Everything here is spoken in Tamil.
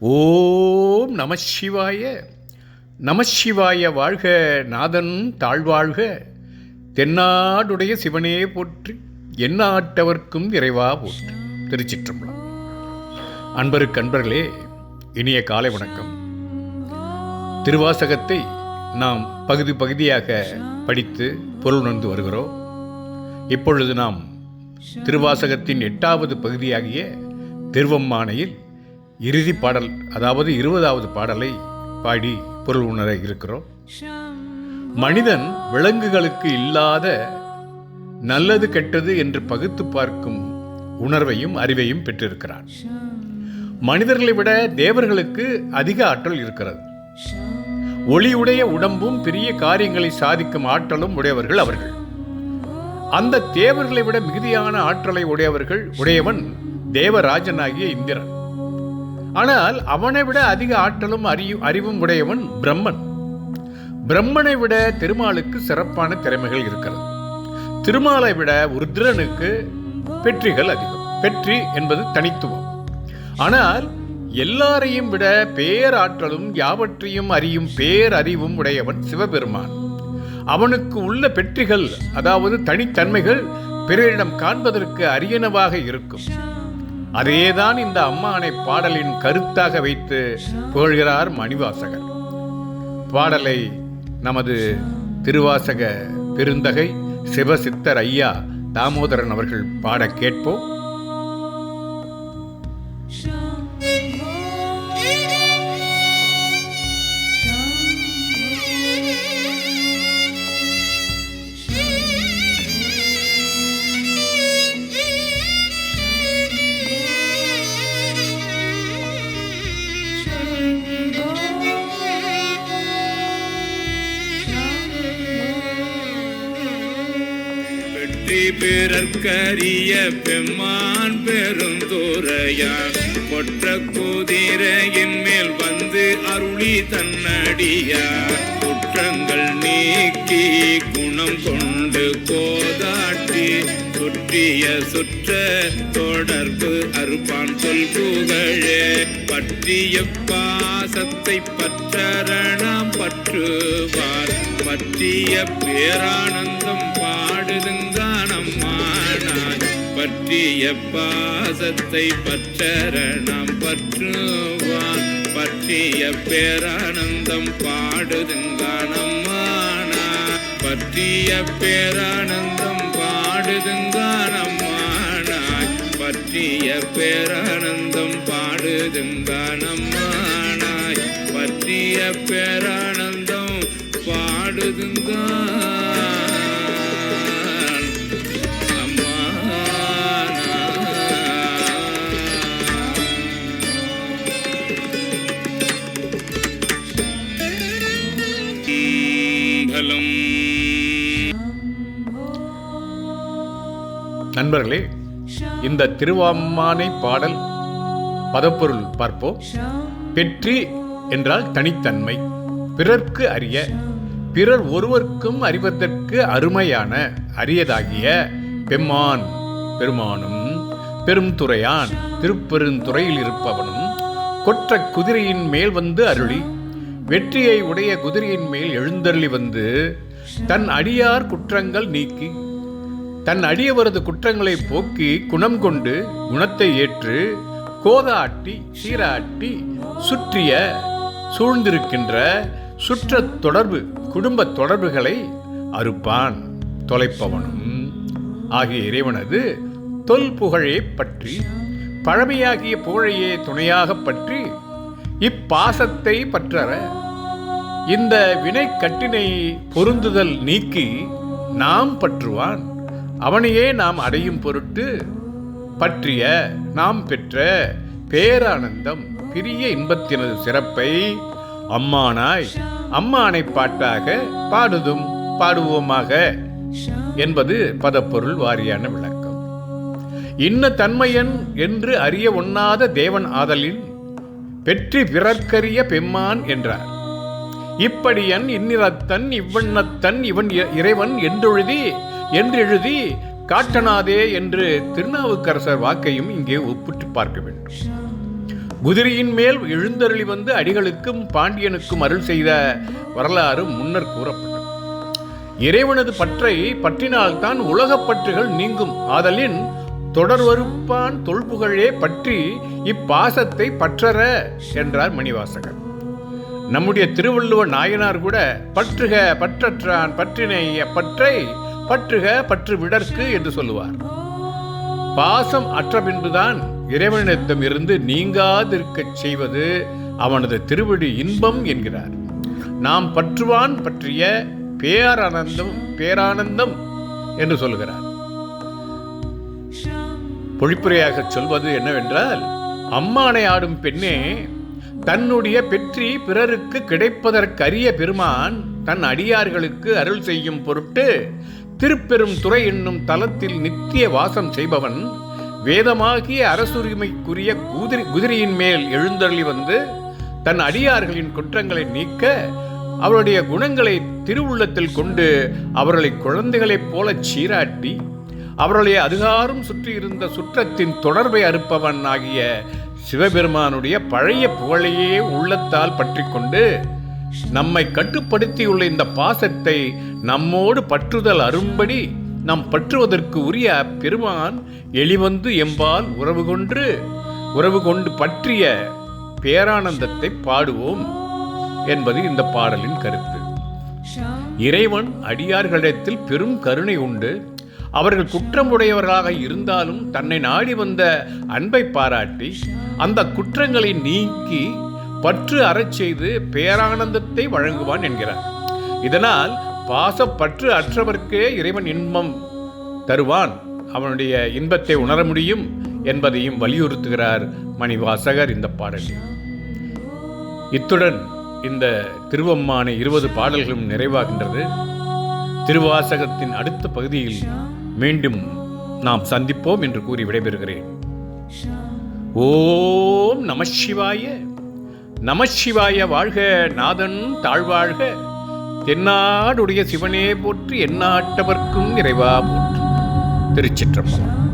ஓம் நம சிவாய. சிவாய வாழ்க நாதன் தாழ்வாழ்க. தென்னாடுடைய சிவனே போற்றி எந்நாட்டவர்க்கும் இறைவா போற்றி. திருச்சிற்றம்பலம். அன்பருக்கு அன்பர்களே இனிய காலை வணக்கம். திருவாசகத்தை நாம் பகுதி பகுதியாக படித்து பொருள் உணர்ந்து வருகிறோம். இப்பொழுது நாம் திருவாசகத்தின் எட்டாவது பகுதியாகிய திருவம்மானையில் இறுதி பாடல் அதாவது இருபதாவது பாடலை பாடி பொருள் உணர இருக்கிறோம். மனிதன் விலங்குகளுக்கு இல்லாத நல்லது கெட்டது என்று பகுத்து பார்க்கும் உணர்வையும் அறிவையும் பெற்றிருக்கிறான். மனிதர்களை விட தேவர்களுக்கு அதிக ஆற்றல் இருக்கிறது. ஒளியுடைய உடம்பும் பெரிய காரியங்களை சாதிக்கும் ஆற்றலும் உடையவர்கள் அவர்கள். அந்த தேவர்களை விட மிகுதியான ஆற்றலை உடையவர்கள் உடையவன் தேவராஜனாகிய இந்திரன். ஆனால் அவனை விட அதிக ஆற்றலும் அறியும் அறிவும் உடையவன் பிரம்மன். பிரம்மனை விட திருமாலுக்கு சிறப்பான திறமைகள் இருக்கிறது. திருமாலை விட ருத்ரனுக்கு வெற்றிகள் அதிகம். வெற்றி என்பது தனித்துவம். ஆனால் எல்லாரையும் விட பேராற்றலும் யாவற்றையும் அறியும் பேரறிவும் உடையவன் சிவபெருமான். அவனுக்கு உள்ள பெற்றிகள் அதாவது தனித்தன்மைகள் பிறரிடம் காண்பதற்கு அரியனவாக இருக்கும். அதையேதான் இந்த அம்மானை பாடலின் கருத்தாக வைத்து புகழ்கிறார் மணிவாசகர். பாடலை நமது திருவாசக பெருந்தகை சிவசித்தர் ஐயா தாமோதரன் அவர்கள் பாட கேட்போம். வெற்றி பிறர்க்கரிய பெம்மான் பெருந்துரையான் கொற்ற குதிரையின் மேல் வந்து அருளி தன்னடியார் குற்றங்கள் நீக்கி குணம் கொண்டு கோதாட்டி சுற்றிய சுற்ற தொடர்பு அறுப்பான் சொல் புகழே. பற்றிய பாசத்தை பற்றரணம் பற்றுவார். பற்றிய பேரானந்த பற்றிய பாசத்தை பற்றரணம் பற்றுவான். பற்றிய பேரானந்தம் பாடுதுங்கானம்மானா பற்றிய பேரானந்தம் பாடுதுங்கானம்மானாய் பற்றிய பேரானந்தம் பாடுதுங்கானம்மானாய் பற்றிய பேரானந்தம் பாடுதுங்க பலம் நண்பர்களே இந்த திருவாம்மானை பாடல் பதப்பொருள் பார்ப்போம். பெற்றி என்றால் தனித்தன்மை பிறர்க்கு அறிய பிறர் ஒருவருக்கும் அறிவதற்கு அருமையான அரியதாகிய பெம்மான் பெருமானும் பெருந்துறையான் திருப்பெருந்துறையில் இருப்பவனும் கொற்ற குதிரையின் மேல் வந்து அருளி வெற்றியை உடைய குதிரையின் மேல் எழுந்தருளி வந்து தன் அடியார் குற்றங்கள் நீக்கி தன் அடியவரது குற்றங்களை போக்கி குணம் கொண்டு குணத்தை ஏற்று கோதாட்டி சீராட்டி சுற்றிய சூழ்ந்திருக்கின்ற சுற்றத் தொடர்பு குடும்ப தொடர்புகளை அறுப்பான் தொலைப்பவனும். ஆகிய இறைவனது தொல் புகழே பற்றி பழமையாகிய புகழையே துணையாக பற்றி இப்பாசத்தை பற்றற இந்த வினை கட்டினை பொருந்துதல் நீக்கி நாம் பற்றுவான். அவனையே நாம் அடையும் பொருட்டு பற்றிய நாம் பெற்ற பேரானந்தம் பிரிய இன்பத்தினது சிறப்பை அம்மானாய் அம்மானை பாட்டாக பாடுதும் பாடுவோமாக என்பது பதப்பொருள் வாரியான விளக்கம். இன்ன தன்மையன் என்று அறிய ஒண்ணாத தேவன் ஆதலின் வெற்றி பிறர்க்கரிய பெம்மான் என்றார். இப்படியன் இந்நிறத்தன் இவ்வண்ணத்தன் இவன் இ- இறைவன் என்றெழுதி என்றெழுதி காட்டனாதே என்று திருநாவுக்கரசர் வாக்கையும் இங்கே ஒப்பிட்டு பார்க்க வேண்டும். குதிரையின் மேல் எழுந்தருளி வந்து அடிகளுக்கும் பாண்டியனுக்கும் அருள் செய்த வரலாறு முன்னர் கூறப்பட்டது. இறைவனது பற்றை பற்றினால்தான் உலகப் பற்றுகள் நீங்கும். ஆதலின் தொடர்வருப்பான் தொல்புகழே பற்றி இப்பாசத்தை பற்றற என்றார் மணிவாசகர். நம்முடைய திருவள்ளுவ நாயனார் கூட பற்றுக பற்றற்றான் பற்றினை பற்றை பற்றுக பற்று விடற்கு என்று சொல்லுவார். பாசம் அற்ற பின்புதான் இறைவனிடத்தம் இருந்து நீங்காதிருக்கச் செய்வது அவனது திருவடி இன்பம் என்கிறார். நாம் பற்றுவான் பற்றிய பேரானந்தம் பேரானந்தம் என்று சொல்கிறார் பொழிப்புரையாக சொல்வது என்னவென்றால் அம்மானை ஆடும் பெண்ணே தன்னுடைய பெற்றி பிறருக்கு கிடைப்பதற்கரிய பெருமான் தன் அடியார்களுக்கு அருள் செய்யும் பொருட்டு திருப்பெரும் துறை என்னும் தலத்தில் நித்திய வாசம் செய்பவன் வேதமாகிய அரசுரிமைக்குரிய குதிரை குதிரையின் மேல் எழுந்தருளி வந்து தன் அடியார்களின் குற்றங்களை நீக்க அவருடைய குணங்களை திருவுள்ளத்தில் கொண்டு அவர்களை குழந்தைகளைப் போலச் சீராட்டி அவர்களை அதிகாரம் சுற்றியிருந்த சுற்றத்தின் தொடர்பை அறுப்பவன் ஆகிய சிவபெருமானுடைய பழைய புகழையே உள்ளத்தால் பற்றிக்கொண்டு நம்மை கட்டுப்படுத்தியுள்ள இந்த பாசத்தை நம்மோடு பற்றுதல் அரும்படி நாம் பற்றுவதற்கு உரிய பெருமான் எளிவந்து எம்பால் உறவு கொன்று உறவு கொண்டு பற்றிய பேரானந்தத்தை பாடுவோம் என்பது இந்த பாடலின் கருத்து. இறைவன் அடியார்களிடத்தில் பெரும் கருணை உண்டு. அவர்கள் குற்றமுடையவர்களாக இருந்தாலும் தன்னை நாடி வந்த அன்பை பாராட்டி அந்த குற்றங்களை நீக்கி பற்று அறச் செய்து பேரானந்தத்தை வழங்குவான் என்கிறார். இதனால் பாசப்பற்று அற்றவர்க்கே இறைவன் இன்பம் தருவான். அவனுடைய இன்பத்தை உணர முடியும் என்பதையும் வலியுறுத்துகிறார் மணிவாசகர் இந்த பாடலில். இத்துடன் இந்த திருவம்மானை இருபது பாடல்களும் நிறைவாகின்றது. திருவாசகத்தின் அடுத்த பகுதியில் மீண்டும் நாம் சந்திப்போம் என்று கூறி விடைபெறுகிறேன். ஓம் நமசிவாய நமசிவாய வாழ்க நாதன் தாழ்வாழ்க. தென்னாடுடைய சிவனே போற்றி எண்ணாட்டவர்க்கும் இறைவா போற்றி. திருச்சிற்றம்பலம்.